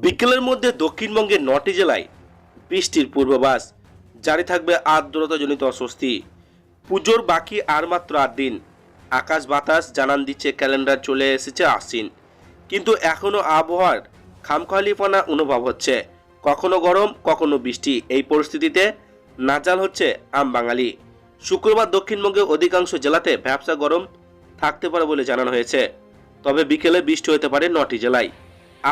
বিকেলের মধ্যে দক্ষিণবঙ্গের নটি জেলায় বৃষ্টির পূর্বাভাস। জারি থাকবে আর্দ্রতাজনিত অস্বস্তি। পুজোর বাকি আর মাত্র আট দিন। আকাশ বাতাস, জানান দিচ্ছে ক্যালেন্ডার, চলে এসেছে আশ্বিন। কিন্তু এখনও আবহাওয়ার খামখেয়ালিপনা অনুভব হচ্ছে। কখনো গরম, কখনো বৃষ্টি। এই পরিস্থিতিতে নাজাল হচ্ছে আম বাঙালি। শুক্রবার দক্ষিণবঙ্গের অধিকাংশ জেলাতে ব্যবসা গরম থাকতে পারে বলে জানানো হয়েছে। তবে বিকেলে বৃষ্টি হতে পারে নটি জেলায়।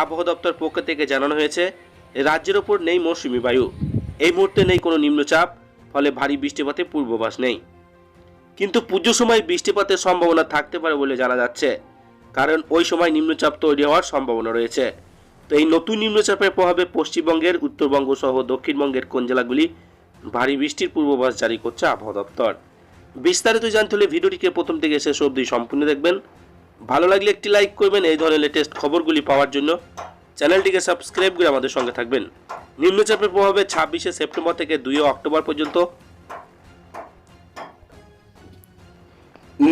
আবহাওয়া দপ্তর পক্ষ থেকে জানানো হয়েছে, রাজ্যের ওপর নেই মৌসুমি বায়ু। এই মুহূর্তে নেই কোনো নিম্নচাপ, ফলে ভারী বৃষ্টিপাতের পূর্বাভাস নেই। কিন্তু পুজোর সময় বৃষ্টিপাতের সম্ভাবনা থাকতে পারে বলে জানা যাচ্ছে, কারণ ওই সময় নিম্নচাপ তৈরি হওয়ার সম্ভাবনা রয়েছে। তো এই নতুন নিম্নচাপের প্রভাবে পশ্চিমবঙ্গের উত্তরবঙ্গ সহ দক্ষিণবঙ্গের কোন জেলাগুলি ভারী বৃষ্টির পূর্বাভাস জারি করছে আবহাওয়া দপ্তর? বিস্তারিত জানতে হলে ভিডিওটিকে প্রথম থেকে শেষ অবধি সম্পূর্ণ দেখবেন। ভালো লাগলে একটি লাইক করবেন এই ধরনের লেটেস্ট খবরগুলি পাওয়ার জন্য। চ্যানেলটিকে সাবস্ক্রাইব করে আমাদের সঙ্গে থাকবেন। নিম্নচাপের প্রভাবে ছাব্বিশে সেপ্টেম্বর থেকে দুই অক্টোবর পর্যন্ত।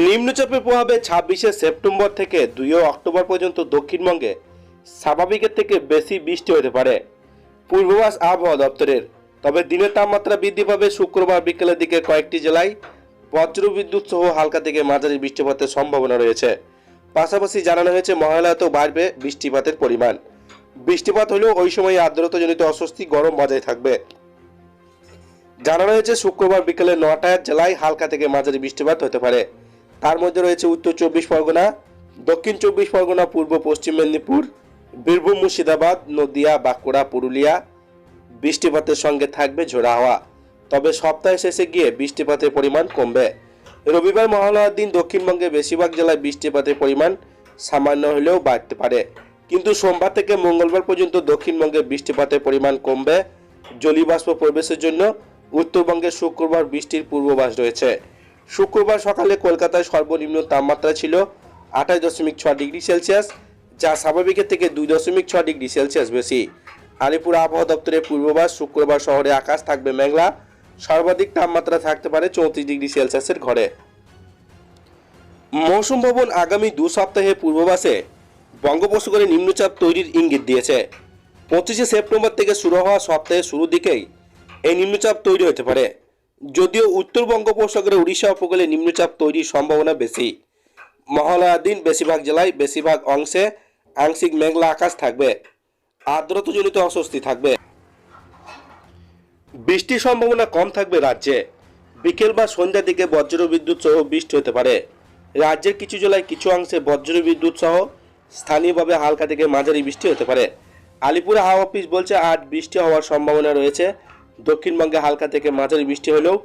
নিম্নচাপের প্রভাবে ছাব্বিশে সেপ্টেম্বর থেকে দুই অক্টোবর পর্যন্ত দক্ষিণবঙ্গে স্বাভাবিকের থেকে বেশি বৃষ্টি হতে পারে। পূর্বাভাস আবহাওয়া দপ্তরের। তবে দিনের তাপমাত্রা বৃদ্ধি পাবে শুক্রবার বিকেলের দিকে কয়েকটি জেলায়। বজ্রবিদ্যুৎ সহ হালকা থেকে মাঝারি বৃষ্টিপাতের সম্ভাবনা রয়েছে। পাশাপাশি জানানো হয়েছে, মহালয়াতেও বাড়বে বৃষ্টিপাতের পরিমাণ। বৃষ্টিপাত হলেও ওই সময় আর্দ্রতাজনিত অস্বস্তি গরম বজায় থাকবে। জানানো হয়েছে, শুক্রবার বিকেলে নটায় জেলায় হালকা থেকে মাঝারি বৃষ্টিপাত হতে পারে। তার মধ্যে রয়েছে উত্তর চব্বিশ পরগনা, দক্ষিণ চব্বিশ পরগনা, পূর্ব পশ্চিম মেদিনীপুর, বীরভূম মুর্শিদাবাদ, নদিয়া, বাঁকুড়া, পুরুলিয়া। বৃষ্টিপাতের সঙ্গে থাকবে ঝোড়া হাওয়া। তবে সপ্তাহের শেষে গিয়ে বৃষ্টিপাতের পরিমাণ কমবে। রবিবার মহালয়ার দিন দক্ষিণবঙ্গে বেশিরভাগ জেলায় বৃষ্টিপাতের পরিমাণ সামান্য হলেও বাড়তে পারে। কিন্তু সোমবার থেকে মঙ্গলবার পর্যন্ত দক্ষিণবঙ্গে বৃষ্টিপাতের পরিমাণ কমবে। জলীয়বাষ্প প্রবেশের জন্য উত্তরবঙ্গে শুক্রবার বৃষ্টির পূর্বাভাস রয়েছে। শুক্রবার সকালে কলকাতায় সর্বনিম্ন তাপমাত্রা ছিল আঠাশ দশমিক ছ ডিগ্রি সেলসিয়াস, যা স্বাভাবিকের থেকে দুই দশমিক ছ ডিগ্রি সেলসিয়াস বেশি। আলিপুর আবহাওয়া দপ্তরের পূর্বাভাস শুক্রবার শহরে আকাশ থাকবে মেঘলা সর্বাধিক তাপমাত্রা থাকতে পারে চৌত্রিশ ডিগ্রি সেলসিয়াসের ঘরে। মৌসুম ভবন আগামী দু সপ্তাহে পূর্বাভাসে বঙ্গোপসাগরে নিম্নচাপ তৈরির ইঙ্গিত দিয়েছে। পঁচিশে সেপ্টেম্বর থেকে শুরু হওয়া সপ্তাহের শুরুর দিকেই এই নিম্নচাপ তৈরি হতে পারে। যদিও উত্তর বঙ্গোপসাগরে উড়িষ্যা উপকূলে নিম্নচাপ তৈরির সম্ভাবনা বেশি। মহালয়ার দিন বেশিরভাগ জেলায় বেশিরভাগ অংশে আংশিক মেঘলা আকাশ থাকবে। আর্দ্রতাজনিত অস্বস্তি থাকবে। বৃষ্টির সম্ভাবনা কম থাকবে রাজ্যে। বিকেল বা সন্ধ্যার দিকে বজ্র বিদ্যুৎ সহ বৃষ্টি হতে পারে। রাজ্যের কিছু জেলায় কিছু অংশে বজ্র বিদ্যুৎ সহ স্থানীয়ভাবে হালকা থেকে মাঝারি বৃষ্টি হতে পারে। আলিপুরে হাওয়া অফিস বলছে, আজ বৃষ্টি হওয়ার সম্ভাবনা রয়েছে। দক্ষিণবঙ্গে হালকা থেকে মাঝারি বৃষ্টি হলেও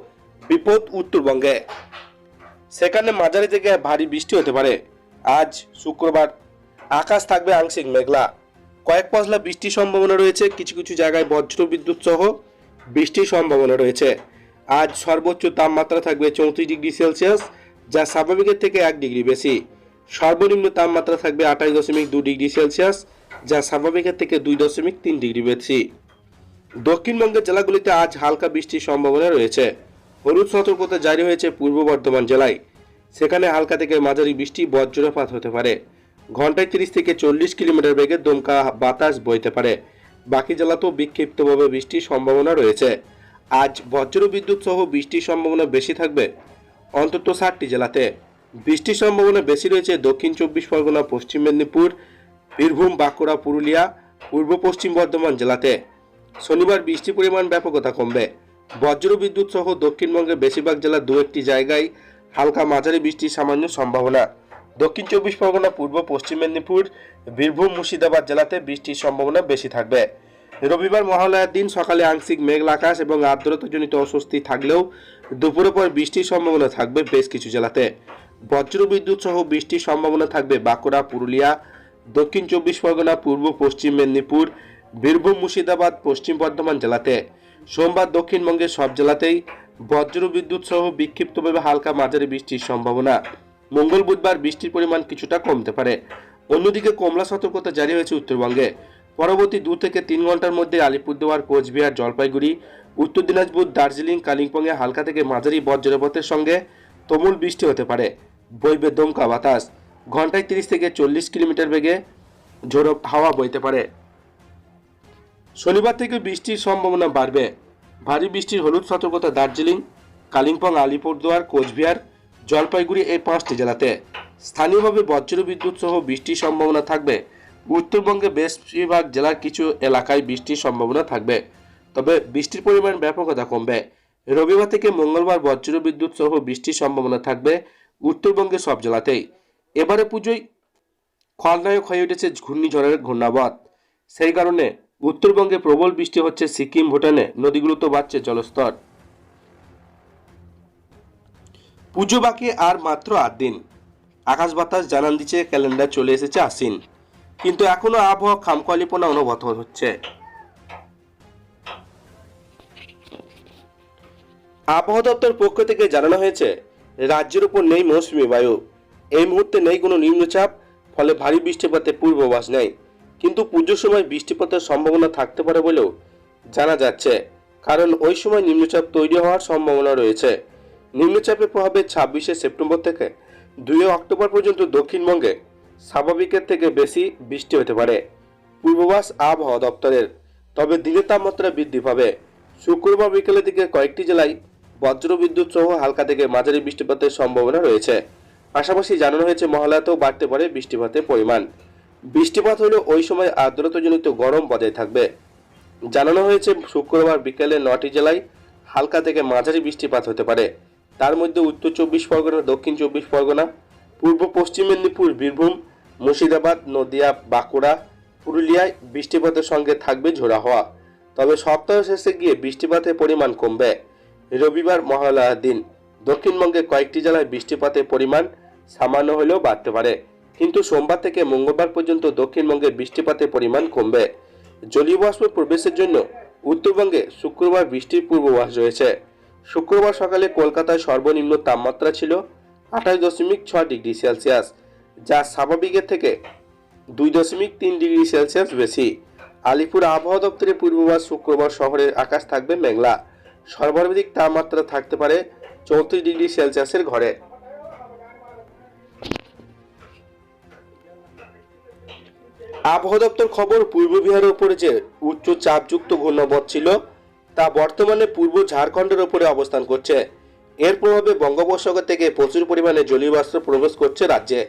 বিপদ উত্তরবঙ্গে। সেখানে মাঝারি থেকে ভারী বৃষ্টি হতে পারে। আজ শুক্রবার আকাশ থাকবে আংশিক মেঘলা। কয়েক পশলা বৃষ্টির সম্ভাবনা রয়েছে। কিছু কিছু জায়গায় বজ্র বিদ্যুৎ সহ বৃষ্টির সম্ভাবনা রয়েছে। আজ সর্বোচ্চ তাপমাত্রা থাকবে চৌত্রিশ ডিগ্রি সেলসিয়াস, যা স্বাভাবিকের থেকে এক ডিগ্রি বেশি। সর্বনিম্ন তাপমাত্রা থাকবে আঠাশ দশমিক দু ডিগ্রি সেলসিয়াস, যা স্বাভাবিকের থেকে দুই দশমিক তিন ডিগ্রি বেশি। দক্ষিণবঙ্গের জেলাগুলিতে আজ হালকা বৃষ্টির সম্ভাবনা রয়েছে। হলুদ সতর্কতা জারি হয়েছে পূর্ব বর্ধমান জেলায়। সেখানে হালকা থেকে মাঝারি বৃষ্টি বজ্রপাত হতে পারে। ঘন্টায় তিরিশ থেকে চল্লিশ কিলোমিটার বেগে দমকা বাতাস বইতে পারে। বাকি জেলাতেও বিক্ষিপ্তভাবে বৃষ্টির সম্ভাবনা রয়েছে। আজ বজ্র বিদ্যুৎ সহ বৃষ্টির সম্ভাবনা বেশি থাকবে অন্তত ষাটটি জেলাতে। বৃষ্টির সম্ভাবনা বেশি রয়েছে দক্ষিণ চব্বিশ পরগনা, পশ্চিম মেদিনীপুর, বীরভূম, বাঁকুড়া, পুরুলিয়া, পূর্ব পশ্চিম বর্ধমান জেলাতে। শনিবার বৃষ্টির পরিমাণ ব্যাপকতা কমবে। বজ্র বিদ্যুৎ সহ দক্ষিণবঙ্গের বেশিরভাগ জেলার দু একটি জায়গায় হালকা মাঝারি বৃষ্টির সামান্য সম্ভাবনা। দক্ষিণ চব্বিশ পরগনা, পূর্ব পশ্চিম মেদিনীপুর, বীরভূম, মুর্শিদাবাদ জেলাতে বৃষ্টির সম্ভাবনা বেশি থাকবে। রবিবার মহালয়ার দিন সকালে আংশিক মেঘলা আকাশ এবং আর্দ্রতাজনিত অস্বস্তি থাকলেও দুপুরের পর বৃষ্টির সম্ভাবনা থাকবে বেশ কিছু জেলাতে। বজ্র বিদ্যুৎ সহ বৃষ্টির সম্ভাবনা থাকবে বাঁকুড়া, পুরুলিয়া, দক্ষিণ চব্বিশ পরগনা, পূর্ব পশ্চিম মেদিনীপুর, বীরভূম, মুর্শিদাবাদ, পশ্চিম বর্ধমান জেলাতে। সোমবার দক্ষিণবঙ্গের সব জেলাতেই বজ্র বিদ্যুৎ সহ বিক্ষিপ্তভাবে হালকা মাঝারি বৃষ্টির সম্ভাবনা। মঙ্গল বুধবার বৃষ্টির পরিমাণ কিছুটা কমতে পারে। অন্যদিকে কমলা সতর্কতা জারি হয়েছে উত্তরবঙ্গে। পরবর্তী দু থেকে তিন ঘণ্টার মধ্যে আলিপুরদুয়ার, কোচবিহার, জলপাইগুড়ি, উত্তর দিনাজপুর, দার্জিলিং, কালিম্পংয়ে হালকা থেকে মাঝারি বজ্রপাতের সঙ্গে তুমুল বৃষ্টি হতে পারে। বইবে দমকা বাতাস। ঘন্টায় তিরিশ থেকে চল্লিশ কিলোমিটার বেগে ঝোড়ো হাওয়া বইতে পারে। শনিবার থেকে বৃষ্টির সম্ভাবনা বাড়বে। ভারী বৃষ্টির হলুদ সতর্কতা দার্জিলিং, কালিম্পং, আলিপুরদুয়ার, কোচবিহার জলপাইগুড়ি এই পাঁচটি জেলাতে। স্থানীয়ভাবে বজ্র বিদ্যুৎ সহ বৃষ্টির সম্ভাবনা থাকবে। উত্তরবঙ্গে বেশিরভাগ জেলার কিছু এলাকায় বৃষ্টির সম্ভাবনা থাকবে। তবে বৃষ্টির পরিমাণ ব্যাপকতা কমবে। রবিবার থেকে মঙ্গলবার বজ্র বিদ্যুৎ সহ বৃষ্টির সম্ভাবনা থাকবে উত্তরবঙ্গের সব জেলাতেই। এবারে পুজোয় খলনায়ক হয়ে উঠেছে ঘূর্ণিঝড়ের ঘূর্ণাবত সেই কারণে উত্তরবঙ্গে প্রবল বৃষ্টি হচ্ছে সিকিম, ভুটানে। নদীগুলোতে বাড়ছে জলস্তর। পুজো বাকি আর মাত্র আট দিন। আকাশ বাতাস জানান দিচ্ছে, ক্যালেন্ডার চলে এসেছে আশ্বিন। কিন্তু এখনও আবহাওয়া খামখোয়ালিপনা অনুভূত হচ্ছে। আবহাওয়া দপ্তর পক্ষ থেকে জানানো হয়েছে, রাজ্যের উপর নেই মৌসুমী বায়ু। এই মুহূর্তে নেই কোনো নিম্নচাপ, ফলে ভারী বৃষ্টিপাতের পূর্বাভাস নেই। কিন্তু পুজোর সময় বৃষ্টিপাতের সম্ভাবনা থাকতে পারে বলেও জানা যাচ্ছে। কারণ ওই সময় নিম্নচাপ তৈরি হওয়ার সম্ভাবনা রয়েছে। নিম্নচাপের প্রভাবে ছাব্বিশে সেপ্টেম্বর থেকে দুই অক্টোবর পর্যন্ত দক্ষিণবঙ্গে স্বাভাবিকের থেকে বেশি বৃষ্টি হতে পারে। পূর্বাভাস আবহাওয়া দপ্তরের, তবে দিনের তাপমাত্রা বৃদ্ধি পাবে। শুক্রবার বিকেলের দিকে কয়েকটি জেলায় বজ্রবিদ্যুৎ সহ হালকা থেকে মাঝারি বৃষ্টিপাতের সম্ভাবনা রয়েছে। পাশাপাশি জানানো হয়েছে, মহালয়াতেও বাড়তে পারে বৃষ্টিপাতের পরিমাণ। বৃষ্টিপাত হলেও ওই সময় আর্দ্রতাজনিত গরম বজায় থাকবে। জানানো হয়েছে, শুক্রবার বিকেলে নটি জেলায় হালকা থেকে মাঝারি বৃষ্টিপাত হতে পারে। তার মধ্যে উত্তর চব্বিশ পরগনা, দক্ষিণ চব্বিশ পরগনা, পূর্ব পশ্চিম মেদিনীপুর, বীরভূম, মুর্শিদাবাদ, নদিয়া, বাঁকুড়া পুরুলিয়ায় বৃষ্টিপাতের সঙ্গে থাকবে ঝোড়া হওয়া। তবে সপ্তাহ শেষে গিয়ে বৃষ্টিপাতের পরিমাণ কমবে। রবিবার মহালয়ার দিন, দক্ষিণবঙ্গে কয়েকটি জেলায় বৃষ্টিপাতের পরিমাণ সামান্য হলেও বাড়তে পারে। কিন্তু সোমবার থেকে মঙ্গলবার পর্যন্ত দক্ষিণবঙ্গে বৃষ্টিপাতের পরিমাণ কমবে। জলীয় বাষ্প প্রবেশের জন্য উত্তরবঙ্গে শুক্রবার বৃষ্টির পূর্বাভাস রয়েছে। শুক্রবার সকালে কলকাতায় সর্বনিম্ন তাপমাত্রা ছিল আঠাশ দশমিক ছয় ডিগ্রি সেলসিয়াস, যা স্বাভাবিকের থেকে দুই দশমিক তিন ডিগ্রি সেলসিয়াস বেশি। আলিপুর আবহাওয়া দপ্তরের পূর্বাভাস শুক্রবার শহরের আকাশ থাকবে মেঘলা। সর্বাধিক তাপমাত্রা থাকতে পারে চৌত্রিশ ডিগ্রি সেলসিয়াসের ঘরে। আবহাওয়া দপ্তর খবর, পূর্ব বিহারের উপরে যে উচ্চ চাপযুক্ত ঘূর্ণাবধ ছিল তা বর্তমানে পূর্ব ঝাড়খণ্ডের উপরে অবস্থান করছে। এর প্রভাবে বঙ্গোপসাগর থেকে প্রচুর পরিমাণে জলীয় বাষ্প প্রবেশ করছে রাজ্যে।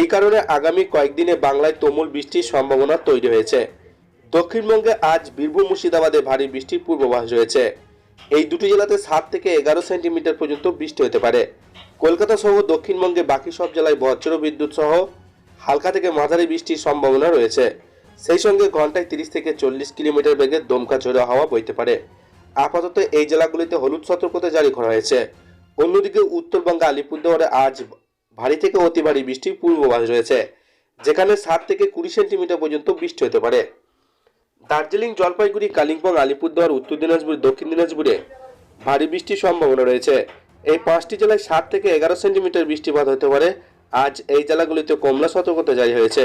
এই কারণে আগামী কয়েকদিনে বাংলায় তুমুল বৃষ্টির সম্ভাবনা তৈরি হয়েছে। দক্ষিণবঙ্গে আজ বীরভূম মুর্শিদাবাদে ভারী বৃষ্টির পূর্বাভাস রয়েছে। এই দুটি জেলাতে সাত থেকে এগারো সেন্টিমিটার পর্যন্ত বৃষ্টি হতে পারে। কলকাতা সহ দক্ষিণবঙ্গে বাকি সব জেলায় বজ্র বিদ্যুৎ সহ হালকা থেকে মাঝারি বৃষ্টির সম্ভাবনা রয়েছে। সেই সঙ্গে ঘন্টায় তিরিশ থেকে চল্লিশ কিলোমিটার বেগে দমকা ঝোড়ো হাওয়া বইতে পারে। আপাতত এই জেলাগুলিতে হলুদ সতর্কতা জারি করা হয়েছে। অন্যদিকে উত্তরবঙ্গে আলিপুরদুয়ারে আজ ভারী থেকে অতি ভারী বৃষ্টির পূর্বাভাস রয়েছে, যেখানে সাত থেকে কুড়ি সেন্টিমিটার পর্যন্ত বৃষ্টি হতে পারে। দার্জিলিং, জলপাইগুড়ি, কালিম্পং, আলিপুরদুয়ার, উত্তর দিনাজপুর, দক্ষিণ দিনাজপুরে ভারী বৃষ্টির সম্ভাবনা রয়েছে। এই পাঁচটি জেলায় সাত থেকে এগারো সেন্টিমিটার বৃষ্টিপাত হতে পারে। আজ এই জেলাগুলিতে কমলা সতর্কতা জারি হয়েছে।